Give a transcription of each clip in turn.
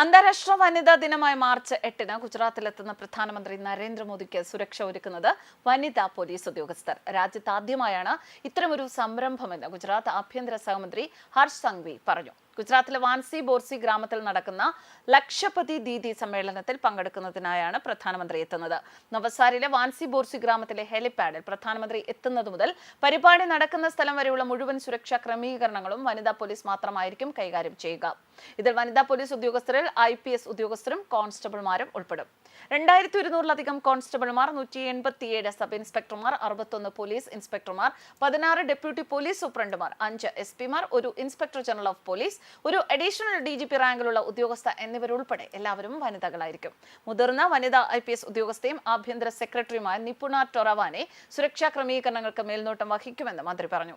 അന്താരാഷ്ട്ര വനിതാ ദിനമായ മാർച്ച് എട്ടിന് ഗുജറാത്തിലെത്തുന്ന പ്രധാനമന്ത്രി നരേന്ദ്രമോദിക്ക് സുരക്ഷ ഒരുക്കുന്നത് വനിതാ പോലീസ് ഉദ്യോഗസ്ഥർ. രാജ്യത്ത് ആദ്യമായാണ് ഇത്തരമൊരു സംരംഭമെന്ന് ഗുജറാത്ത് ആഭ്യന്തര സഹമന്ത്രി ഹർഷ് സംഘ്വി പറഞ്ഞു. ഗുജറാത്തിലെ വാൻസി ബോർസി ഗ്രാമത്തിൽ നടക്കുന്ന ലക്ഷപതി ദീദി സമ്മേളനത്തിൽ പങ്കെടുക്കുന്നതിനായാണ് പ്രധാനമന്ത്രി എത്തുന്നത്. നവസാരിയിലെ വാൻസി ബോർസി ഗ്രാമത്തിലെ ഹെലിപാഡിൽ പ്രധാനമന്ത്രി എത്തുന്നത് മുതൽ പരിപാടി നടക്കുന്ന സ്ഥലം വരെയുള്ള മുഴുവൻ സുരക്ഷാ ക്രമീകരണങ്ങളും വനിതാ പോലീസ് മാത്രമായിരിക്കും കൈകാര്യം ചെയ്യുക. ഇതിൽ വനിതാ പോലീസ് ഉദ്യോഗസ്ഥരിൽ ഐ പി എസ് ഉദ്യോഗസ്ഥരും കോൺസ്റ്റബിൾമാരും ഉൾപ്പെടും. രണ്ടായിരത്തി ഒരുന്നൂറിലധികം കോൺസ്റ്റബിൾമാർ നൂറ്റി എൺപത്തിയേഴ് സബ് ഇൻസ്പെക്ടർമാർ അറുപത്തൊന്ന് പോലീസ് ഇൻസ്പെക്ടർമാർ പതിനാറ് ഡെപ്യൂട്ടി പോലീസ് സൂപ്രണ്ടുമാർ അഞ്ച് എസ് പിമാർ ഒരു ഇൻസ്പെക്ടർ ജനറൽ ഓഫ് പോലീസ് ഒരു അഡീഷണൽ ഡി ജി പി റാങ്കിലുള്ള ഉദ്യോഗസ്ഥ എന്നിവരുൾപ്പെടെ എല്ലാവരും വനിതകളായിരിക്കും. മുതിർന്ന വനിതാ ഐ പി എസ് ഉദ്യോഗസ്ഥയും ആഭ്യന്തര സെക്രട്ടറിയുമായ നിപുണ ടൊറവാനെ സുരക്ഷാ ക്രമീകരണങ്ങൾക്ക് മേൽനോട്ടം വഹിക്കുമെന്ന് മന്ത്രി പറഞ്ഞു.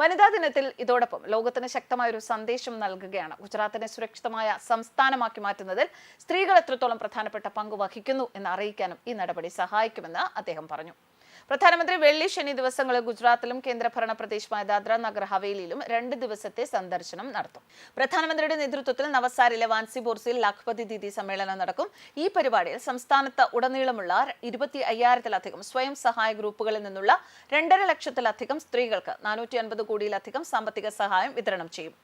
വനിതാ ദിനത്തിൽ ഇതോടൊപ്പം ലോകത്തിന് ശക്തമായ ഒരു സന്ദേശം നൽകുകയാണ്. ഗുജറാത്തിനെ സുരക്ഷിതമായ സംസ്ഥാനമാക്കി മാറ്റുന്നതിൽ സ്ത്രീകൾ എത്രത്തോളം പ്രധാനപ്പെട്ട പങ്ക് വഹിക്കുന്നു എന്ന് അറിയിക്കാനും ഈ നടപടി സഹായിക്കുമെന്ന് അദ്ദേഹം പറഞ്ഞു. പ്രധാനമന്ത്രി വെള്ളി ശനി ദിവസങ്ങളിൽ ഗുജറാത്തിലും കേന്ദ്രഭരണ പ്രദേശമായ ദാദ്ര നഗർ ഹവേലിയിലും രണ്ട് ദിവസത്തെ സന്ദർശനം നടത്തും. പ്രധാനമന്ത്രിയുടെ നേതൃത്വത്തിൽ നവസാരിലെ വാൻസി ബോർസിൽ ലഖ്പതി ദീദി സമ്മേളനം നടക്കും. ഈ പരിപാടിയിൽ സംസ്ഥാനത്ത് ഉടനീളമുള്ള ഇരുപത്തി അയ്യായിരത്തിലധികം സ്വയം സഹായ ഗ്രൂപ്പുകളിൽ നിന്നുള്ള രണ്ടര ലക്ഷത്തിലധികം സ്ത്രീകൾക്ക് നാനൂറ്റി അൻപത് കോടിയിലധികം സാമ്പത്തിക സഹായം വിതരണം ചെയ്യും.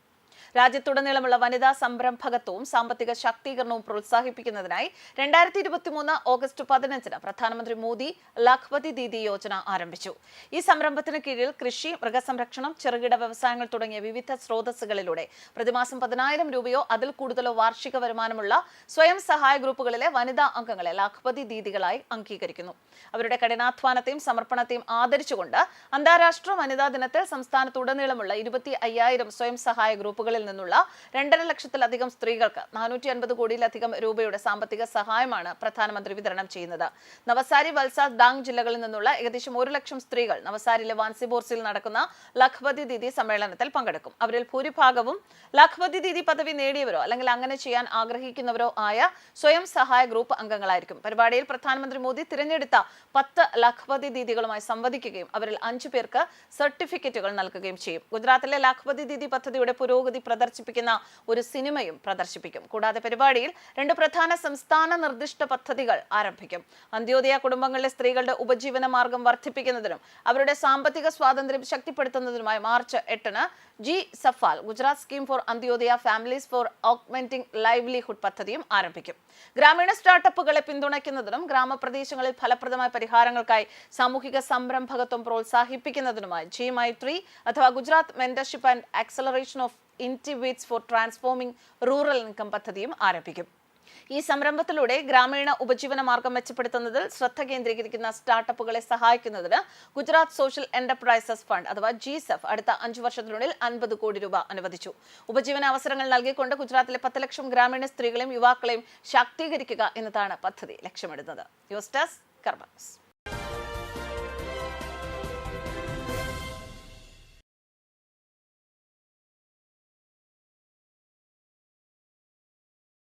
രാജ്യത്തുടനീളമുള്ള വനിതാ സംരംഭകത്വവും സാമ്പത്തിക ശാക്തീകരണവും പ്രോത്സാഹിപ്പിക്കുന്നതിനായി രണ്ടായിരത്തി ഇരുപത്തിമൂന്ന് ഓഗസ്റ്റ് പതിനഞ്ചിന് പ്രധാനമന്ത്രി മോദി ലഖ്പതി ദീദി യോജന ആരംഭിച്ചു. ഈ സംരംഭത്തിന് കീഴിൽ കൃഷി മൃഗസംരക്ഷണം ചെറുകിട വ്യവസായങ്ങൾ തുടങ്ങിയ വിവിധ സ്രോതസ്സുകളിലൂടെ പ്രതിമാസം പതിനായിരം രൂപയോ അതിൽ കൂടുതലോ വാർഷിക വരുമാനമുള്ള സ്വയം സഹായ ഗ്രൂപ്പുകളിലെ വനിതാ അംഗങ്ങളെ ലഖ്പതി ദീദികളായി അംഗീകരിക്കുന്നു. അവരുടെ കഠിനാധ്വാനത്തെയും സമർപ്പണത്തെയും ആദരിച്ചുകൊണ്ട് അന്താരാഷ്ട്ര വനിതാ ദിനത്തിൽ സംസ്ഥാനത്തുടനീളമുള്ള ഇരുപത്തി അയ്യായിരം സ്വയം സഹായ ഗ്രൂപ്പുകളിൽ നിന്നുള്ള രണ്ടര ലക്ഷത്തിലധികം സ്ത്രീകൾക്ക് നാനൂറ്റി അൻപത് കോടിയിലധികം രൂപയുടെ സാമ്പത്തിക സഹായമാണ് പ്രധാനമന്ത്രി വിതരണം ചെയ്യുന്നത്. നവസാരി വൽസാദ് ഡാങ് ജില്ലകളിൽ നിന്നുള്ള ഏകദേശം ഒരു ലക്ഷം സ്ത്രീകൾ നവസാരിയിലെ വാൻസിബോർസിൽ നടക്കുന്ന ലഖ്പതി ദീദി സമ്മേളനത്തിൽ പങ്കെടുക്കും. അവരിൽ ഭൂരിഭാഗവും ലഖ്പതി ദീദി പദവി നേടിയവരോ അല്ലെങ്കിൽ അങ്ങനെ ചെയ്യാൻ ആഗ്രഹിക്കുന്നവരോ ആയ സ്വയം സഹായ ഗ്രൂപ്പ് അംഗങ്ങളായിരിക്കും. പരിപാടിയിൽ പ്രധാനമന്ത്രി മോദി തിരഞ്ഞെടുത്ത പത്ത് ലഖ്പതി ദീദികളുമായി സംവദിക്കുകയും അവരിൽ അഞ്ചു പേർക്ക് സർട്ടിഫിക്കറ്റുകൾ നൽകുകയും ചെയ്യും. ഗുജറാത്തിലെ ലഖ്പതി ദീദി പദ്ധതിയുടെ പുരോഗതി പ്രദർശിപ്പിക്കുന്ന ഒരു സിനിമയും പ്രദർശിപ്പിക്കും. കൂടാതെ പരിപാടിയിൽ രണ്ട് പ്രധാന സംസ്ഥാന നിർദ്ദിഷ്ട പദ്ധതികൾ ആരംഭിക്കും. അന്ത്യോദയ കുടുംബങ്ങളിലെ സ്ത്രീകളുടെ ഉപജീവന മാർഗം വർദ്ധിപ്പിക്കുന്നതിനും അവരുടെ സാമ്പത്തിക സ്വാതന്ത്ര്യം ശക്തിപ്പെടുത്തുന്നതിനുമായി മാർച്ച് എട്ടിന് G SAFAL Gujarat scheme for Antyodaya families for augmenting livelihood പദ്ധതിയും ആരംഭിക്കും. ഗ്രാമീണ സ്റ്റാർട്ടപ്പുകളെ പിന്തുണയ്ക്കുന്നതിനും ഗ്രാമപ്രദേശങ്ങളിൽ ഫലപ്രദമായ പരിഹാരങ്ങൾക്കായി സാമൂഹിക സംരംഭകത്വം പ്രോത്സാഹിപ്പിക്കുന്നതിനുമായി ജി മൈത്രി അഥവാ Gujarat mentorship and acceleration of individuals for transforming rural income പദ്ധതിയും ആരംഭിക്കും. ഈ സംരംഭത്തിലൂടെ ഗ്രാമീണ ഉപജീവന മാർഗം മെച്ചപ്പെടുത്തുന്നതിൽ ശ്രദ്ധ കേന്ദ്രീകരിക്കുന്ന സ്റ്റാർട്ടപ്പുകളെ സഹായിക്കുന്നതിന് ഗുജറാത്ത് സോഷ്യൽ എന്റർപ്രൈസസ് ഫണ്ട് അഥവാ ജിസെഫ് അടുത്ത അഞ്ചു വർഷത്തിനുള്ളിൽ അൻപത് കോടി രൂപ അനുവദിച്ചു. ഉപജീവന അവസരങ്ങൾ നൽകിക്കൊണ്ട് ഗുജറാത്തിലെ പത്ത് ലക്ഷം ഗ്രാമീണ സ്ത്രീകളെയും യുവാക്കളെയും ശാക്തീകരിക്കുക എന്നതാണ് പദ്ധതി ലക്ഷ്യമിടുന്നത്. News desk കർമ്മസ്